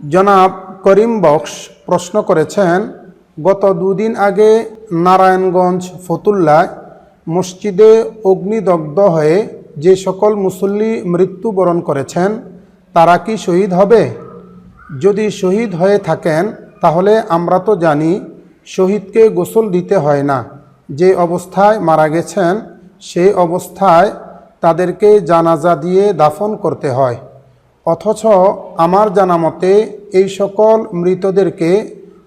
জনাব করিম বক্স প্রশ্ন করেছেন, গত দুদিন আগে নারায়ণগঞ্জ ফতুল্লায় মসজিদে অগ্নিদগ্ধ হয়ে যে সকল মুসল্লি মৃত্যুবরণ করেছেন, তারা কি শহীদ হবে? যদি শহীদ হয়ে থাকেন, তাহলে আমরা তো জানি শহীদকে গোসল দিতে হয় না। যে অবস্থায় মারা গেছেন সেই অবস্থায় তাদেরকে জানাজা দিয়ে দাফন করতে হয়। অথচ আমার জানা মতে এই সকল মৃতদেরকে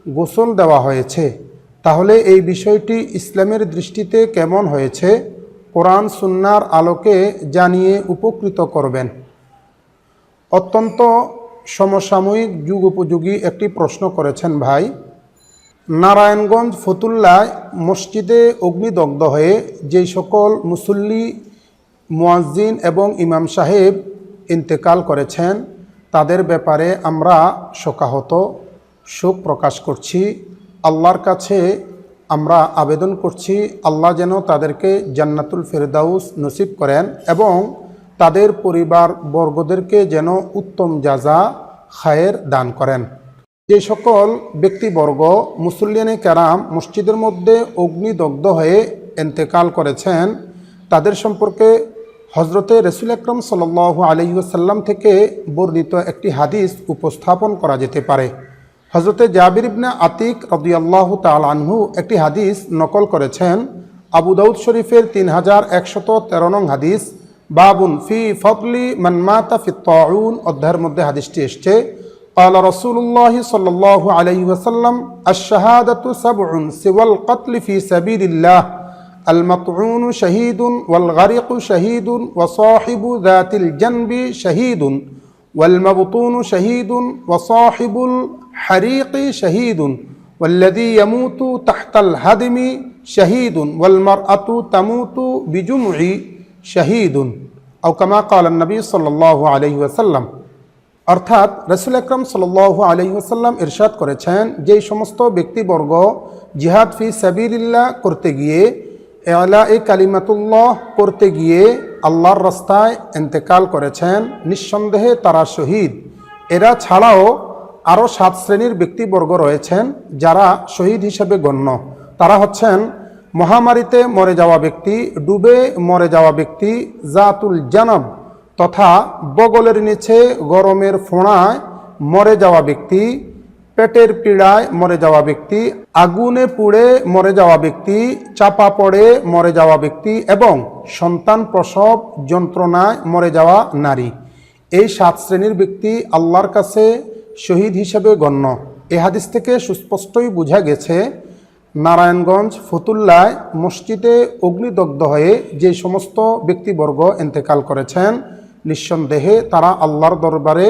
গোসল দেওয়া হয়েছে। তাহলে এই বিষয়টি ইসলামের দৃষ্টিতে কেমন হয়েছে? কোরআন সুন্নার আলোকে জানিয়ে উপকৃত করবেন। অত্যন্ত সমসাময়িক যুগ উপযোগী একটি প্রশ্ন করেছেন ভাই। নারায়ণগঞ্জ ফতুল্লায় মসজিদে অগ্নিদগ্ধ হয়ে যেই সকল মুসল্লি, মুয়াজ্জিন এবং ইমাম সাহেব ইন্তেকাল করেছেন, তাদের ব্যাপারে আমরা শোকাহত। শোক প্রকাশ করছি। আল্লাহর কাছে আমরা আবেদন করছি, আল্লাহ যেন তাদেরকে জান্নাতুল ফেরদাউস নসিব করেন এবং তাদের পরিবার বর্গদেরকে যেন উত্তম যাজা খায়ের দান করেন। যে সকল ব্যক্তিবর্গ, মুসল্লিয়ানে কেরাম, মসজিদের মধ্যে অগ্নিদগ্ধ হয়ে এন্তেকাল করেছেন, তাদের সম্পর্কে হজরতে রসুল আকরম সাল আলহিউসাল্লাম থেকে বর্ণিত একটি হাদিস উপস্থাপন করা যেতে পারে হজরতে জাবির ইবনে আতিক রদিয়াল্লাহ তাল আনহু একটি হাদিস নকল করেছেন আবু দাউদ শরীফের তিন হাজার একশত তেরো নং হাদিস বাবুন ফি ফতলি মানমাতা ফি তাউন অধ্যায়ের মধ্যে হাদিসটি এসছে قال رسول الله صلى الله عليه وسلم الشهادة سبع سوى القتل في سبيل الله المطعون شهيد والغرق شهيد وصاحب ذات الجنب شهيد والمبطون شهيد وصاحب الحريق شهيد والذي يموت تحت الهدم شهيد والمرأة تموت بجمع شهيد أو كما قال النبي صلى الله عليه وسلم অর্থাৎ রসুল আকরম সাল আলহিহাসাল্লাম ইরশাদ করেছেন যেই সমস্ত ব্যক্তিবর্গ জিহাদ ফি সাবিরিল্লাহ করতে গিয়ে এলা এই কালিমাতুল্লাহ করতে গিয়ে আল্লাহর রাস্তায় এন্তেকাল করেছেন, নিঃসন্দেহে তারা শহীদ। এরা ছাড়াও আরও সাত শ্রেণির ব্যক্তিবর্গ রয়েছেন যারা শহীদ হিসেবে গণ্য। তারা হচ্ছেন মহামারীতে মরে যাওয়া ব্যক্তি, ডুবে মরে যাওয়া ব্যক্তি, জাতুল জানব তথা বগলের নিচে গরমের ফোঁড়ায় মরে যাওয়া ব্যক্তি পেটের পীড়ায় মরে যাওয়া ব্যক্তি, আগুনে পুড়ে মরে যাওয়া ব্যক্তি, চাপা পড়ে মরে যাওয়া ব্যক্তি এবং সন্তান প্রসব যন্ত্রণায় মরে যাওয়া নারী। এই সাত শ্রেণির ব্যক্তি আল্লাহর কাছে শহীদ হিসেবে গণ্য। এ হাদিস থেকে সুস্পষ্টই বোঝা গেছে, নারায়ণগঞ্জ ফতুল্লায় মসজিদে অগ্নিদগ্ধ হয়ে যে সমস্ত ব্যক্তিবর্গ এন্তেকাল করেছেন, নিঃসন্দেহে তারা আল্লাহর দরবারে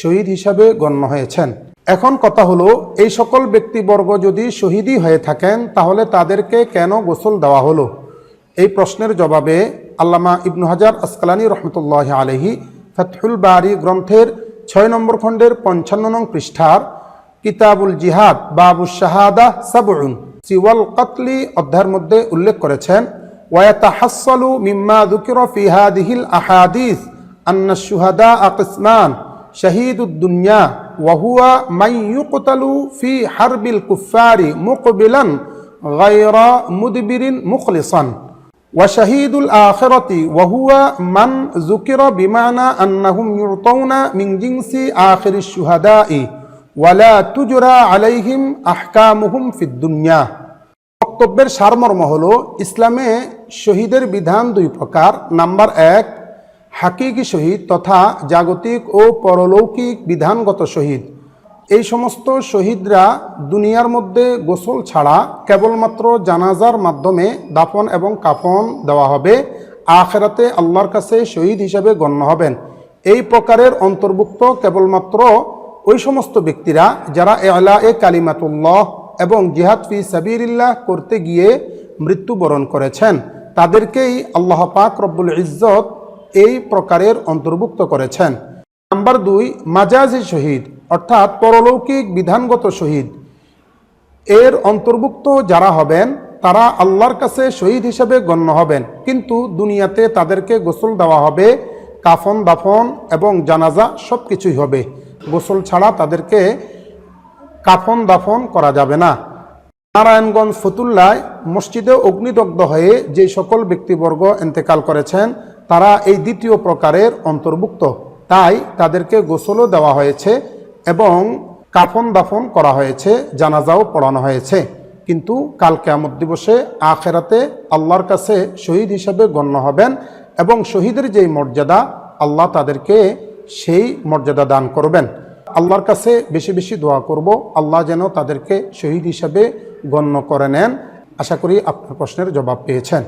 শহীদ হিসাবে গণ্য হয়েছেন। এখন কথা হলো, এই সকল ব্যক্তিবর্গ যদি শহীদই হয়ে থাকেন, তাহলে তাদেরকে কেন গোসল দেওয়া হলো? এই প্রশ্নের জবাবে আল্লামা ইবনু হাজার আসকালানি রহমতুল্লাহ আলহি ফতহুল বারি গ্রন্থের ছয় নম্বর খণ্ডের পঞ্চান্ন নং পৃষ্ঠার কিতাবুল জিহাদ বাবু শাহাদা সাবরুন সিওয়াল কতলি অধ্যায়ের মধ্যে উল্লেখ করেছেন ওয়াতাহাসসালু মিম্মা যুকিরা ফি হাদিহিল আহাদিস আন্না শুহাদা আকসমান। শহীদুদ দুনিয়া ওয়াহুয়া মাই ইউকতালু ফি হারবিল কুফারি মুকবিলান গায়রা মুদবিরিন মুখলিসান وشهيد الآخرة وهو من ذكر بمعنى أنهم يعطون من جنس آخر الشهداء ولا تجرى عليهم أحكامهم في الدنيا বক্তব্যের সারমর্ম হল ইসলামে শহীদের বিধান দুই প্রকার নাম্বার এক হাকিকি শহীদ তথা জাগতিক ও পরলৌকিক বিধানগত শহীদ। এই সমস্ত শহীদরা দুনিয়ার মধ্যে গোসল ছাড়া কেবলমাত্র জানাজার মাধ্যমে দাফন এবং কাফন দেওয়া হবে, আখেরাতে আল্লাহর কাছে শহীদ হিসাবে গণ্য হবেন। এই প্রকারের অন্তর্ভুক্ত কেবলমাত্র ওই সমস্ত ব্যক্তিরা যারা এলা এ কালিমাতুল্লাহ এবং জিহাদ ফি সাবিরিল্লাহ করতে গিয়ে মৃত্যুবরণ করেছেন, তাদেরকেই আল্লাহ পাক রব্বুল ইজ্জত এই প্রকারের অন্তর্ভুক্ত করেছেন। নাম্বার দুই, মাজাজি শহীদ, অর্থাৎ পরলৌকিক বিধানগত শহীদ। এর অন্তর্ভুক্ত যারা হবেন, তারা আল্লাহর কাছে শহীদ হিসেবে গণ্য হবেন। কিন্তু দুনিয়াতে তাদেরকে গোসল দেওয়া হবে, কাফন দাফন এবং জানাজা সব কিছুই হবে। গোসল ছাড়া তাদেরকে কাফন দাফন করা যাবে না। নারায়ণগঞ্জ ফতুল্লায় মসজিদে অগ্নিদগ্ধ হয়ে যে সকল ব্যক্তিবর্গ এন্তেকাল করেছেন তারা এই দ্বিতীয় প্রকারের অন্তর্ভুক্ত। তাই তাদেরকে গোসলও দেওয়া হয়েছে এবং কাফন দাফন করা হয়েছে, জানাজাও পড়ানো হয়েছে। কিন্তু কাল কেয়ামত দিবসে আখেরাতে আল্লাহর কাছে শহীদ হিসাবে গণ্য হবেন এবং শহীদের যেই মর্যাদা, আল্লাহ তাদেরকে সেই মর্যাদা দান করবেন। আল্লাহর কাছে বেশি বেশি দোয়া করব, আল্লাহ যেন তাদেরকে শহীদ হিসাবে গণ্য করে নেন। আশা করি আপনার প্রশ্নের জবাব পেয়েছেন।